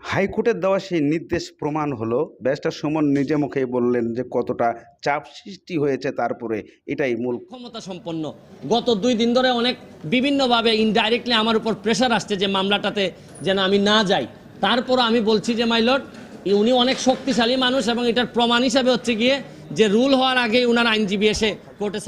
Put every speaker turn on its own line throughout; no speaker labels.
হাইকোর্টের দেওয়া সেই নির্দেশ প্রমাণ হলো। ব্যারিস্টার সুমন নিজে মুখেই বললেন যে কতটা চাপ সৃষ্টি হয়েছে তারপরে এটাই মূল
ক্ষমতা সম্পন্ন। গত দুই দিন ধরে অনেক বিভিন্নভাবে ইনডাইরেক্টলি আমার উপর প্রেশার আসছে যে মামলাটাতে যেন আমি না যাই। তারপর আমি বলছি যে মাইলট উনি অনেক শক্তিশালী মানুষ এবং এটার প্রমাণ হিসাবে হচ্ছে গিয়ে যে রুল হওয়ার আগেই উনার আইনজীবী এসে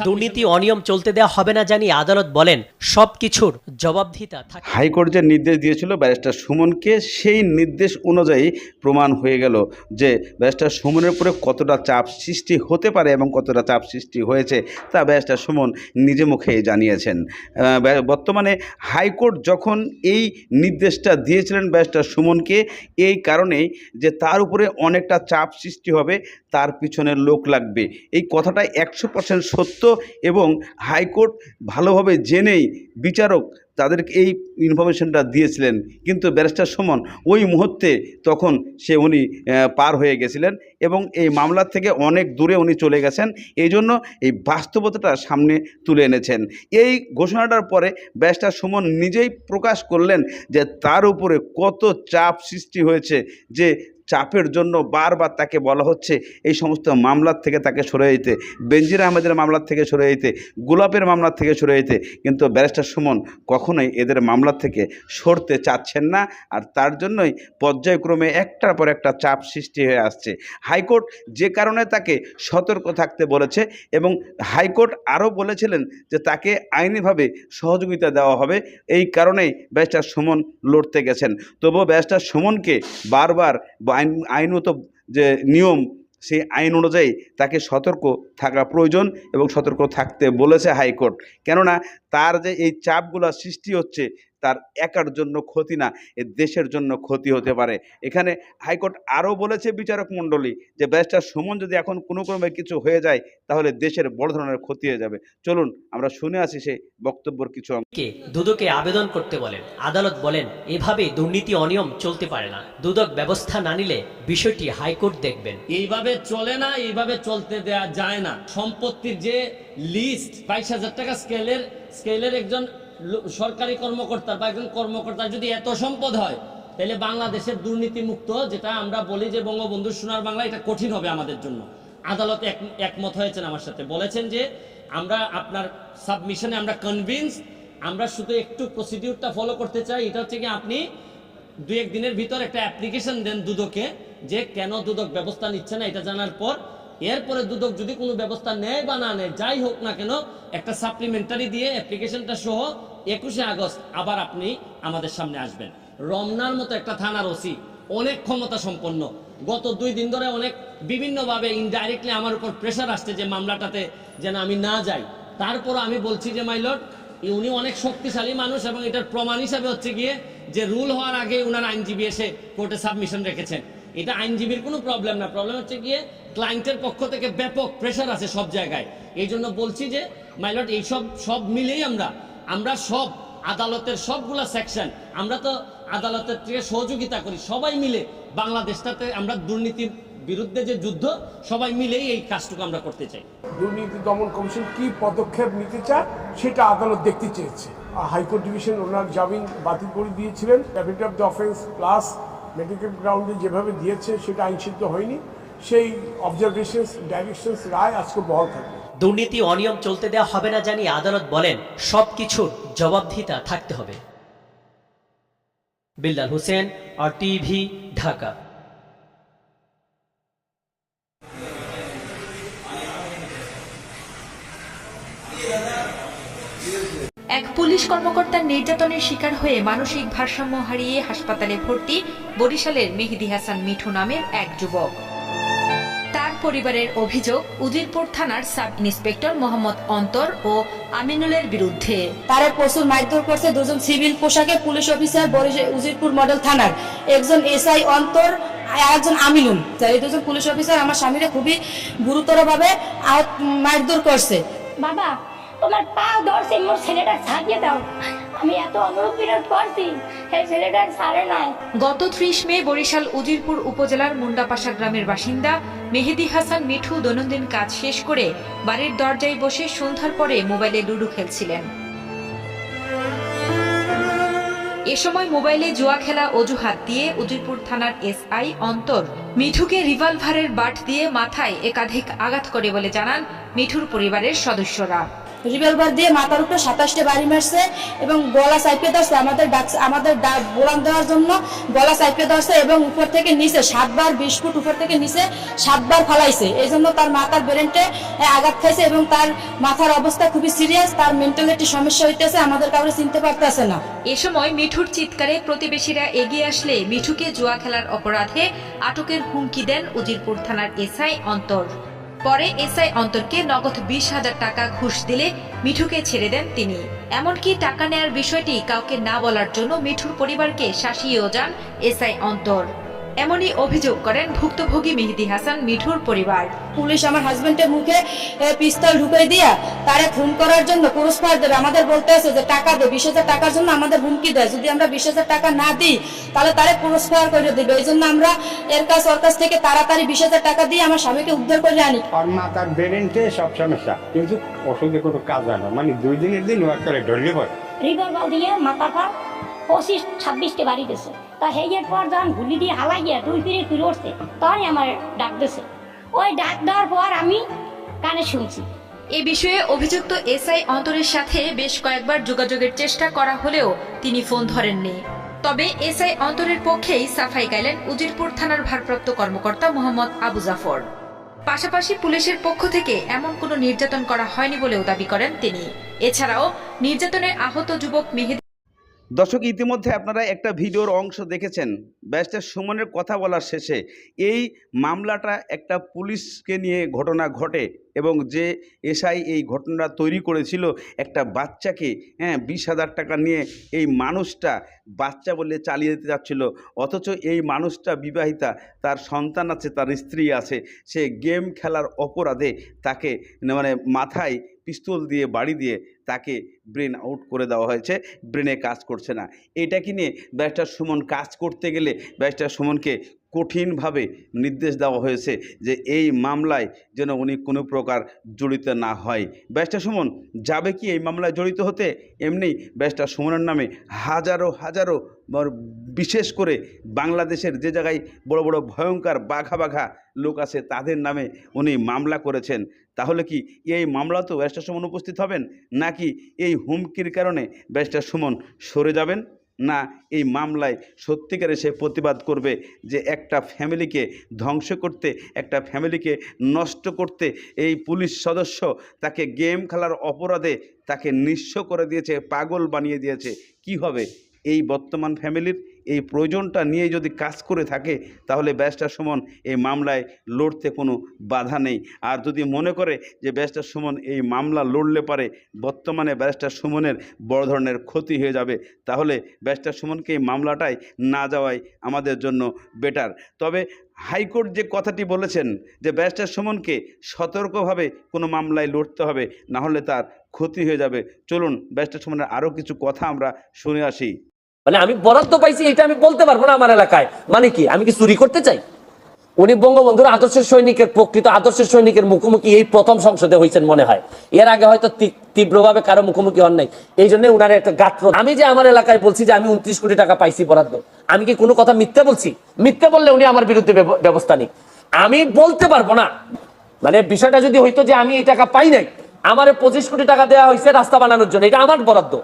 দুর্নীতি অনিয়ম চলতে দেওয়া হবে না জানিয়ে আদালত বলেন সবকিছুর জবাবদিহিতা থাকে।
হাইকোর্ট যে নির্দেশ দিয়েছিল ব্যারিস্টার সুমনকে সেই নির্দেশ অনুযায়ী প্রমাণ হয়ে গেল যে ব্যারিস্টার সুমনের উপরে কতটা চাপ সৃষ্টি হতে পারে এবং কতটা চাপ সৃষ্টি হয়েছে তা ব্যারিস্টার সুমন নিজে মুখে জানিয়েছেন। বর্তমানে হাইকোর্ট যখন এই নির্দেশটা দিয়েছিলেন ব্যারিস্টার সুমনকে এই কারণেই যে তার উপরে অনেকটা চাপ সৃষ্টি হবে তার পিছনে লোক লাগবে। এই কথাটা একশো পার্সেন্ট সত্য এবং হাইকোর্ট ভালোভাবে জেনেই বিচারক তাদেরকে এই ইনফরমেশনটা দিয়েছিলেন। কিন্তু ব্যারিস্টার সুমন ওই মুহূর্তে তখন সে উনি পার হয়ে গেছিলেন এবং এই মামলার থেকে অনেক দূরে উনি চলে গেছেন। এই জন্য এই বাস্তবতাটা সামনে তুলে এনেছেন। এই ঘোষণাটার পরে ব্যারিস্টার সুমন নিজেই প্রকাশ করলেন যে তার উপরে কত চাপ সৃষ্টি হয়েছে যে চাপের জন্য বারবার তাকে বলা হচ্ছে এই সমস্ত মামলার থেকে তাকে সরে যেতে বেনজির আহমেদের মামলার থেকে সরে যেতে গোলাপের মামলার থেকে সরে যেতে কিন্তু ব্যারিস্টার সুমন কখনোই এদের মামলার থেকে সরতে চাচ্ছেন না আর তার জন্যই পর্যায়ক্রমে একটার পর একটা চাপ সৃষ্টি হয়ে আসছে। হাইকোর্ট যে কারণে তাকে সতর্ক থাকতে বলেছে এবং হাইকোর্ট আরও বলেছিলেন যে তাকে আইনিভাবে সহযোগিতা দেওয়া হবে। এই কারণেই ব্যারিস্টার সুমন লড়তে গেছেন। তবুও ব্যারিস্টার সুমনকে বারবার আইন আইনত যে নিয়ম, সেই আইন অনুযায়ী তাকে সতর্ক থাকা প্রয়োজন এবং সতর্ক থাকতে বলেছে হাইকোর্ট। কেননা তার যে এই চাপগুলো সৃষ্টি হচ্ছে তার একার জন্য ক্ষতি না এ দেশের জন্য ক্ষতি হতে পারে। এখানে হাইকোর্ট আরও বলেছে বিচারক মণ্ডলী যে ব্যারিস্টার সুমন যদি এখন কোনো ক্রমে কিছু হয়ে যায় তাহলে দেশের বড় ধরনের ক্ষতি হয়ে যাবে। চলুন আমরা শুনে আসি সেই বক্তব্যর কিছু।
কে দুদকে আবেদন করতে বলেন আদালত বলেন এভাবে দুর্নীতি অনিয়ম চলতে পারে না। দুদক ব্যবস্থা না নিলে বিষয়টি হাইকোর্ট দেখবেন।
এইভাবে চলে না এইভাবে চলতে দেয়া যায় না। সম্পত্তির যে লিস্ট বাইশ হাজার টাকা স্কেলের স্কেলের একজন সরকারি কর্মকর্তা বা একজন কর্মকর্তার যদি এত সম্পদ হয়, তাহলে বাংলাদেশের দুর্নীতিমুক্ত, যেটা আমরা বলি যে বঙ্গবন্ধু সোনার বাংলা, এটা কঠিন হবে আমাদের জন্য। আদালত এক একমত হয়েছেন আমার সাথে। বলেছেন যে আমরা আপনার সাবমিশনে আমরা কনভিন্স আমরা শুধু একটু প্রসিডিউরটা ফলো করতে চাই। এটা হচ্ছে কি আপনি দুই এক দিনের ভিতর একটা অ্যাপ্লিকেশন দেন দুদকে যে কেন দুদক ব্যবস্থা নিচ্ছে না, এটা জানার পর এরপরে দুদক যদি কোনো ব্যবস্থা নেয় বা না নেয়, যাই হোক না কেন, একটা সাপ্লিমেন্টারি দিয়ে অ্যাপ্লিকেশনটা সহ একুশে আগস্ট আবার আপনি আমাদের সামনে আসবেন। রমনার মতো একটা থানার ওসি অনেক ক্ষমতা সম্পন্ন। গত দুই দিন ধরে অনেক বিভিন্নভাবে ইনডাইরেক্টলি আমার উপর প্রেশার আসছে যে মামলাটাতে যেন আমি না যাই। তারপর আমি বলছি যে মাইলট উনি অনেক শক্তিশালী মানুষ এবং এটার প্রমাণ হিসাবে হচ্ছে গিয়ে যে রুল হওয়ার আগে উনার আইনজীবী এসে কোর্টে সাবমিশন রেখেছেন। এটা আইনজীবীর কোনো প্রবলেম না। প্রবলেম হচ্ছে গিয়ে ক্লায়েন্টের পক্ষ থেকে ব্যাপক প্রেশার আছে সব জায়গায়। এই জন্য বলছি যে মাইলট এইসব, সব মিলেই আমরা আমরা সব আদালতের সবগুলা সেকশন আমরা তো আদালতের থেকে সহযোগিতা করি। সবাই মিলে বাংলাদেশটাতে আমরা দুর্নীতির বিরুদ্ধে যে যুদ্ধ, সবাই মিলেই এই কাজটুকু আমরা করতে চাই।
দুর্নীতি দমন কমিশন কি পদক্ষেপ নিতে চায়, সেটা আদালত দেখতে চেয়েছে। হাইকোর্ট ডিভিশন ওনার জামিন বাতিল করে দিয়েছিলেন। Capital of the offence plus medical গ্রাউন্ডে যেভাবে দিয়েছে, সেটা আইনসিদ্ধ হয়নি। সেই অবজারভেশনস ডাইরেকশনস রায় আজকে বহাল থাকবে।
দুর্নীতি, অনিয়ম চলতে দেওয়া হবে না জানিয়ে আদালত বলেন, সবকিছুর জবাবদিহিতা থাকতে হবে। বিল্লাল হোসেন আর টিভি ঢাকা।
এক পুলিশ কর্মকর্তার নির্যাতনের শিকার হয়ে মানসিক ভারসাম্য হারিয়ে হাসপাতালে ভর্তি বরিশালের মেহেদি হাসান মিঠু নামের এক যুবক। পরিবারের অভিযোগ উজিরপুর থানার সাব ইন্সপেক্টর মোহাম্মদ অন্তর ও আমিনুলের বিরুদ্ধে।
তারা প্রচুর মারধর করছে দুজন সিভিল পোশাকে police officer Barishal Wazirpur model থানার। একজন এসআই অন্তর আর একজন আমিনুল এই দুজন পুলিশ অফিসার আমার স্বামীরা খুবই গুরুতরভাবে আহত মারধর করছে।
বাবা তোমার পা ধরছে মোর ছেলেটা ছাড়িয়ে দাও। আমি এত করছি, সেই নাই।
গত ত্রিশ মে বরিশাল উজিরপুর উপজেলার মুন্ডাপাশা গ্রামের বাসিন্দা মেহেদি হাসান মিঠু দৈনন্দিন কাজ শেষ করে বাড়ির দরজায় বসে সন্ধ্যার পরে মোবাইলে লুডু খেলছিলেন। এ সময় মোবাইলে জুয়া খেলা অজুহাত দিয়ে উজিরপুর থানার এসআই অন্তর মিঠুকে রিভলভারের বাট দিয়ে মাথায় একাধিক আঘাত করে বলে জানান মিঠুর পরিবারের সদস্যরা।
রিভলভার দিয়ে মাথার উপরে সাতাশটা বাড়ি মারছে এবং গলা চাইপে ধরছে। আমাদের ডাক, আমাদের বোলান দেওয়ার জন্য গলা চাইপে ধরছে এবং উপর থেকে নিচে সাতবার, বিশ ফুট উপর থেকে নিচে সাতবার ফালাইছে। এই জন্য তার মাথার ব্রেনটে আঘাত খাইছে এবং তার মাথার অবস্থা খুবই সিরিয়াস, তার মেন্টালিটি সমস্যা হইতেছে, আমাদের কাউকে চিনতে পারতেছে না।
এ সময় মিঠুর চিৎকারে প্রতিবেশীরা এগিয়ে আসলে মিঠুকে জুয়া খেলার অপরাধে আটকের হুমকি দেন উজিরপুর থানার এসআই অন্তর। পরে এসআই অন্তরকে নগদ বিশ হাজার টাকা ঘুষ দিলে মিঠুকে ছেড়ে দেন তিনি। এমনকি টাকা নেয়ার বিষয়টি কাউকে না বলার জন্য মিঠুর পরিবারকে শাসিয়েও যান এসআই অন্তর। এমনই অভিযোগ করেন ভুক্তভোগী মেহেদি হাসান মিঠুর পরিবার।
পুলিশ আমার হাজবেন্ডের মুখে পিস্তল ঢুকে দিয়া তারে খুন করার জন্য পুরস্কার দেবে। আমাদের বলতে আছে যে টাকা দে বিশ হাজার টাকার জন্য আমাদের হুমকি দেয়। যদি আমরা বিশ হাজার টাকা না দিই তাহলে তারে পুরস্কার করে দেবে। এই জন্য আমরা এর কাছ ওর কাছ থেকে তাড়াতাড়ি বিশ হাজার টাকা দিয়ে আমার স্বামীকে উদ্ধার করে আনি।
মাথার ব্রেনটে সব সমস্যা। কিন্তু ওষুধে কোনো কাজ হয় না। মানে দুই দিনের দিন ওয়ার করে ধরলে পরে
রিভলভার দিয়ে মাথাটা পঁচিশ, ছাব্বিশটা বাড়ি দিছে। তা হেয়ের পর যখন গুলি দিয়ে হালাই গিয়ে দুই ফিরে ফিরে উঠছে, তখনই আমার ডাক দিছে। ওই ডাক দেওয়ার পর আমি কানে শুনছি।
এ বিষয়ে অভিযুক্ত এসআই অন্তরের সাথে বেশ কয়েকবার যোগাযোগের চেষ্টা করা হলেও তিনি ফোন ধরেননি। তবে এসআই অন্তরের পক্ষেই সাফাই গাইলেন উজিরপুর থানার ভারপ্রাপ্ত কর্মকর্তা মোহাম্মদ আবু জাফর। পাশাপাশি পুলিশের পক্ষ থেকে এমন কোনো নির্যাতন করা হয়নি বলেও দাবি করেন তিনি। এছাড়াও নির্যাতনে আহত যুবক মেহেদি
দর্শক, ইতিমধ্যে আপনারা একটা ভিডিওর অংশ দেখেছেন। ব্যারিস্টার সুমনের কথা বলার শেষে এই মামলাটা একটা পুলিশকে নিয়ে ঘটনা ঘটে এবং যে এসআই এই ঘটনা তৈরি করেছিল, একটা বাচ্চাকে হ্যাঁ বিশ হাজার টাকা নিয়ে এই মানুষটা বাচ্চা বলে চালিয়ে দিতে যাচ্ছিল। অথচ এই মানুষটা বিবাহিতা, তার সন্তান আছে, তার স্ত্রী আছে, সে গেম খেলার অপরাধে তাকে মানে মাথায় পিস্তল দিয়ে, বাড়ি দিয়ে তাকে ব্রেন আউট করে দেওয়া হয়েছে ব্রেনে কাজ করছে না। এটা কি নিয়ে ব্যারিস্টার সুমন কাজ করতে গেলে ব্যারিস্টার সুমনকে কঠিনভাবে নির্দেশ দেওয়া হয়েছে যে এই মামলায় যেন উনি কোনো প্রকার জড়িত না হয়। ব্যারিস্টার সুমন যাবে কি এই মামলায় জড়িত হতে? এমনি ব্যারিস্টার সুমনের নামে হাজারো হাজারো বিশেষ করে বাংলাদেশের যে জায়গায় বড় বড় ভয়ঙ্কর বাঘা বাঘা লোক আছে তাদের নামে উনি মামলা করেছেন। তাহলে কি এই মামলাতেও ব্যারিস্টার সুমন উপস্থিত হবেন? নাকি এই হুমকির কারণে ব্যারিস্টার সুমন সরে যাবেন না এই মামলায় সত্যিকারে সে প্রতিবাদ করবে যে একটা ফ্যামিলিকে ধ্বংস করতে, একটা ফ্যামিলিকে নষ্ট করতে এই পুলিশ সদস্য তাকে গেম খেলার অপরাধে তাকে নিঃস্ব করে দিয়েছে, পাগল বানিয়ে দিয়েছে। কি হবে? এই বর্তমান ফ্যামিলির এই প্রয়োজনটা নিয়ে যদি কাজ করে থাকে, তাহলে ব্যারিস্টার সুমন এই মামলায় লড়তে কোনো বাধা নেই। আর যদি মনে করে যে ব্যারিস্টার সুমন এই মামলা লড়লে পারে, বর্তমানে ব্যারিস্টার সুমনের বড় ধরনের ক্ষতি হয়ে যাবে, তাহলে ব্যারিস্টার সুমনকে এই মামলাটায় না যাওয়াই আমাদের জন্য বেটার। তবে হাইকোর্ট যে কথাটি বলেছেন যে ব্যারিস্টার সুমনকে সতর্কভাবে কোনো মামলায় লড়তে হবে, না হলে তার ক্ষতি হয়ে যাবে। চলুন ব্যারিস্টার সুমনের আরও কিছু কথা আমরা শুনে আসি।
মানে আমি বরাদ্দ পাইছি, এটা আমি বলতে পারব না আমার এলাকায়। মানে কি? আমি কি চুরি করতে চাই? উনি বঙ্গবন্ধুর আদর্শের সৈনিকের প্রকৃত আদর্শের সৈনিকের মুখোমুখি এই প্রথম সংসদে হয়েছেন মনে হয়। এর আগে হয়তো তীব্রভাবে কারও মুখোমুখি হন নাই। এই জন্য উনার একটা গাত্র আমি যে আমার এলাকায় বলছি যে আমি উনত্রিশ কোটি টাকা পাইছি বরাদ্দ, আমি কি কোনো কথা মিথ্যে বলছি? মিথ্যে বললে উনি আমার বিরুদ্ধে ব্যবস্থা নিক। আমি বলতে পারব না। মানে বিষয়টা যদি হইতো যে আমি এই টাকা পাই নাই, আমার পঁচিশ কোটি টাকা দেওয়া হয়েছে রাস্তা বানানোর জন্য, এটা আমার বরাদ্দ।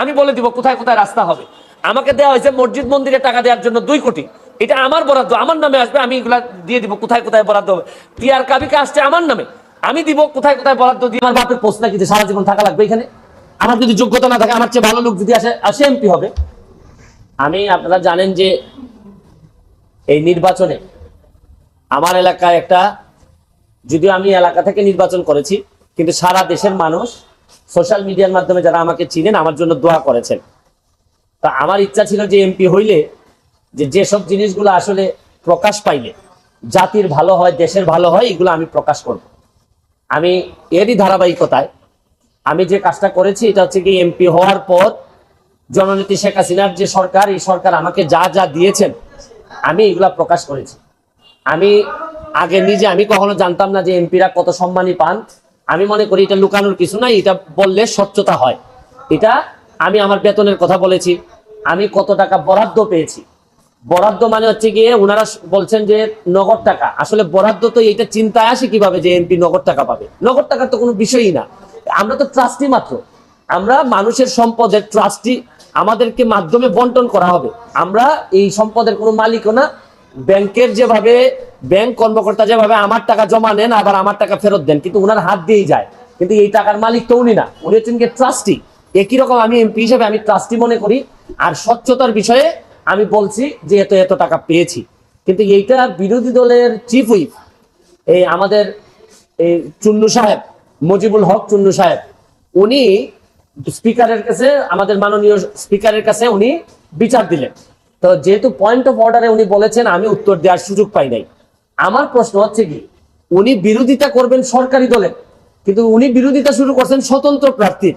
আমি বলে দিব কোথায় কোথায় রাস্তা হবে। আমাকে দেওয়া হয়েছে মসজিদ মন্দিরে টাকা দেওয়ার জন্য দুই কোটি। এটা আমার বরাদ্দ আমার নামে আসবে আমি এগুলা দিয়ে দিব কোথায় কোথায় বরাদ্দ হবে? টিআর কাবিকে আসছে আমার নামে। আমি দিব কোথায় কোথায় বরাদ্দ দিয়ে আমার বাপের পোস্ট নাকি সারা জীবন থাকা লাগবে এখানে? আমার যদি যোগ্যতা না থাকে আমার চেয়ে ভালো লোক যদি আসে আসে এমপি হবে। আমি আপনারা জানেন যে এই নির্বাচনে আমার এলাকায় একটা যদিও আমি এলাকা থেকে নির্বাচন করেছি কিন্তু সারা দেশের মানুষ সোশ্যাল মিডিয়ার মাধ্যমে যারা আমাকে চিনেন আমার জন্য দোয়া করেছেন। তা আমার ইচ্ছা ছিল যে এমপি হইলে যে যেসব জিনিসগুলো আসলে প্রকাশ পাইলে, জাতির ভালো হয়, দেশের ভালো হয়, এগুলো আমি প্রকাশ করব। আমি এরই ধারাবাহিকতায় আমি যে কাজটা করেছি, এটা হচ্ছে কি এমপি হওয়ার পর জননীতি শেখ হাসিনার যে সরকার, এই সরকার আমাকে যা যা দিয়েছেন, আমি এগুলা প্রকাশ করেছি। আমি আগে নিজে, আমি কখনো জানতাম না যে এমপিরা কত সম্মানী পান। আমি মনে করি এটা লুকানোর কিছু নাই, এটা বললে স্বচ্ছতা হয়। এটা আমি আমার বেতনের কথা বলেছি। আমি কত টাকা বরাদ্দ পেয়েছি? বরাদ্দ মানে হচ্ছে গিয়ে ওনারা বলছেন যে নগদ টাকা। আসলে বরাদ্দ তো এইটা চিন্তায় আসে কীভাবে যে এমপি নগদ টাকা পাবে? নগদ টাকা তো কোনো বিষয়ই না। আমরা তো ট্রাস্টি মাত্র। আমরা মানুষের সম্পদের ট্রাস্টি আমাদেরকে মাধ্যমে বন্টন করা হবে। আমরা এই সম্পদের কোনো মালিকও না। ব্যাংকের যেভাবে, ব্যাংক কর্মকর্তা যেভাবে আমার টাকা জমা নেন, আবার আমার টাকা ফেরত দেন, কিন্তু ওনার হাত দিয়েই যায়। কিন্তু এই টাকার মালিক তো উনি না। উনি হচ্ছেন গিয়ে ট্রাস্টি। একই রকম আমি এমপি হিসেবে আমি ট্রাস্টি মনে করি, আর স্বচ্ছতার বিষয়ে আমি বলছি যে এত এত টাকা পেয়েছি। কিন্তু এইটা বিরোধী দলের চিফ হুইপ এই আমাদের এই চুন্নু সাহেব, মুজিবুল হক চুন্নু সাহেব, উনি স্পিকারের কাছে, আমাদের মাননীয় স্পিকারের কাছে উনি বিচার দিলেন। তো যেহেতু পয়েন্ট অফ অর্ডারে উনি বলেছেন, আমি উত্তর দেওয়ার সুযোগ পাই নাই। আমার প্রশ্ন হচ্ছে কি, উনি বিরোধিতা করবেন সরকারি দলের কিন্তু উনি বিরোধিতা শুরু করছেন স্বতন্ত্র প্রার্থীর।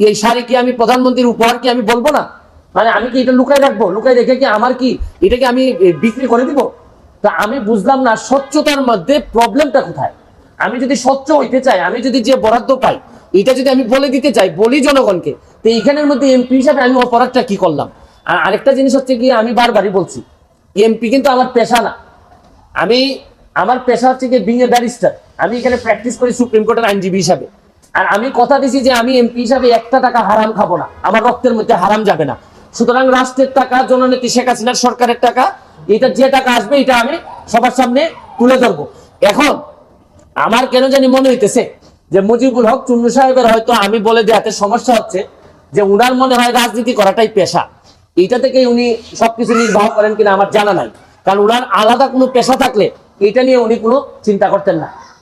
এই শাড়ি কি আমি প্রধানমন্ত্রীর উপহার কি আমি বলব না? মানে আমি কি এটা লুকাই রাখব? লুকাই রেখে কি আমার কি এটা কি আমি বিক্রি করে দিব? তা আমি বুঝলাম না স্বচ্ছতার মধ্যে প্রবলেমটা কোথায়? আমি যদি স্বচ্ছ হইতে চাই, আমি যদি যে বরাদ্দ পাই, এটা যদি আমি বলে দিতে চাই, বলি জনগণকে, তো এইখানের মধ্যে এমপি হিসাবে আমি অপরাধটা কি করলাম? আর আরেকটা জিনিস হচ্ছে কি, আমি বারবারই বলছি, এমপি কিন্তু আমার পেশা না। আমি, আমার পেশা হচ্ছে কি বিং এ ব্যারিস্টার আমি এখানে প্র্যাকটিস করি সুপ্রিম কোর্টের আইনজীবী হিসাবে। আর আমি কথা দিছি যে আমি এমপি হিসাবে একটা টাকা হারাম খাব না। আমার রক্তের মধ্যে হারাম যাবে না। সুতরাং রাষ্ট্রের টাকা জননেত্রী শেখ হাসিনার সরকারের টাকা, এটা যে টাকা আসবে, এটা আমি সবার সামনে তুলে ধরবো। এখন আমার কেন জানি মনে হইতেছে যে মুজিবুল হক, চুন্নু সাহেবের হয়তো আমি বলে দেওয়াতে সমস্যা হচ্ছে যে উনার মনে হয় রাজনীতি করাটাই পেশা। এটা থেকে উনি সবকিছু নির্বাহ করেন কিনা আমার জানা নাই। কারণ উনার আলাদা কোনো পেশা থাকলে এটা নিয়ে উনি কোনো চিন্তা করতেন না।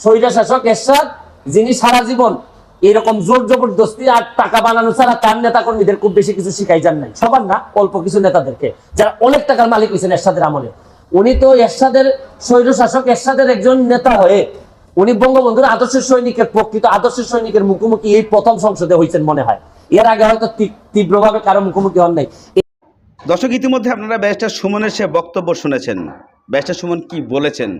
স্বৈরা শাসক এরশাদ, যিনি সারা জীবন এরকম জোর জবরদস্তি আর টাকা বানানো ছাড়া তার নেতা কর্মীদের খুব বেশি কিছু শিখাই যান নাই। সবার না, অল্প কিছু নেতাদেরকে। যারা অনেক টাকার মালিক হয়েছেন এরশাদের আমলে। উনি তো এরশাদের স্বৈর শাসক এরশাদের একজন নেতা হয়ে উনি বঙ্গবন্ধুর আদর্শের সৈনিকের প্রকৃত আদর্শ সৈনিকের মুখোমুখি এই প্রথম সংসদে হয়েছেন মনে হয়। এর আগে হয়তো তীব্র- তীব্রভাবে কারও মুখোমুখি হন নাই।
দর্শক, ইতিমধ্যে আপনারা ব্যারিস্টার সুমনের সে বক্তব্য শুনেছেন। ব্যারিস্টার সুমন কি বলেছেন?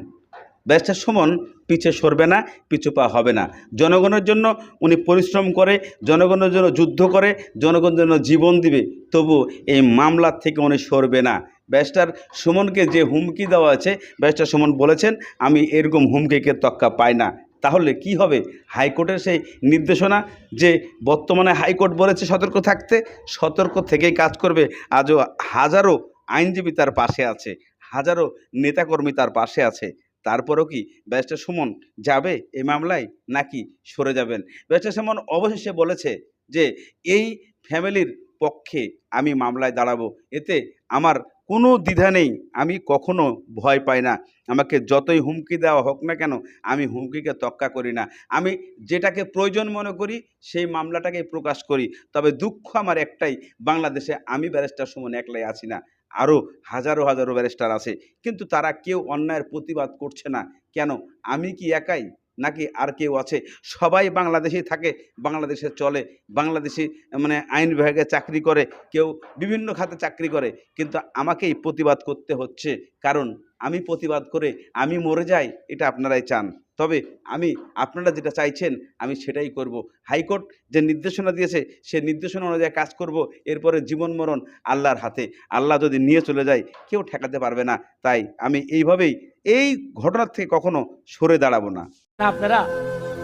ব্যারিস্টার সুমন পিছে সরবে না, পিছু পা হবে না। জনগণের জন্য উনি পরিশ্রম করে, জনগণের জন্য যুদ্ধ করে, জনগণের জন্য জীবন দিবে। তবু এই মামলার থেকে উনি সরবে না। ব্যারিস্টার সুমনকে যে হুমকি দেওয়া আছে, ব্যারিস্টার সুমন বলেছেন, আমি এরকম হুমকিকে তক্কা পাই না। তাহলে কি হবে? হাইকোর্টের সেই নির্দেশনা যে বর্তমানে হাইকোর্ট বলেছে সতর্ক থাকতে, সতর্ক থেকেই কাজ করবে। আজও হাজারো আইনজীবী তার পাশে আছে, হাজারো নেতাকর্মী তার পাশে আছে। তারপরেও কি ব্যারিস্টার সুমন যাবে এই মামলায় নাকি সরে যাবেন? ব্যারিস্টার সুমন অবশেষে বলেছে যে, এই ফ্যামিলির পক্ষে আমি মামলায় দাঁড়াবো। এতে আমার কোনো দ্বিধা নেই। আমি কখনো ভয় পাই না। আমাকে যতই হুমকি দেওয়া হোক না কেন, আমি হুমকিকে তক্কা করি না। আমি যেটাকে প্রয়োজন মনে করি, সেই মামলাটাকে প্রকাশ করি। তবে দুঃখ আমার একটাই, বাংলাদেশে আমি ব্যারিস্টার সুমন একলাই আছি না। আরও হাজারো হাজারো ব্যারিস্টার আছে। কিন্তু তারা কেউ অন্যায়ের প্রতিবাদ করছে না। কেন? আমি কি একাই? নাকি আর কেউ আছে? সবাই বাংলাদেশেই থাকে, বাংলাদেশে চলে, বাংলাদেশি মানে আইন বিভাগে চাকরি করে, কেউ বিভিন্ন খাতে চাকরি করে। কিন্তু আমাকেই প্রতিবাদ করতে হচ্ছে। কারণ আমি প্রতিবাদ করে আমি মরে যাই, এটা আপনারাই চান। তবে আমি, আপনারা যেটা চাইছেন, আমি সেটাই করব। হাইকোর্ট যে নির্দেশনা দিয়েছে, সে নির্দেশনা অনুযায়ী কাজ করব। এরপরে জীবন মরণ আল্লাহর হাতে। আল্লাহ যদি নিয়ে চলে যায়, কেউ ঠেকাতে পারবে না। তাই আমি এইভাবেই, এই ঘটনার থেকে কখনো সরে দাঁড়াবো না।
আপনারা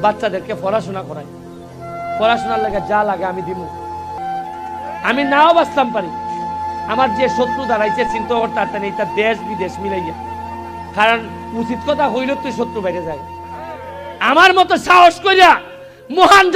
বাচ্চাদেরকে পড়াশোনা করাই পড়াশোনার লাগে যা লাগে আমি দিব আমি নাও বাঁচতাম পারি। আমার যে শত্রু দাঁড়াইছে, চিন্তা করতে পারতেন এটা দেশ বিদেশ মিলাইয়া। কারণ উচিত কথা হইল তুই শত্রু বাইরে যায়। আমার মতো সাহস করিয়া মহান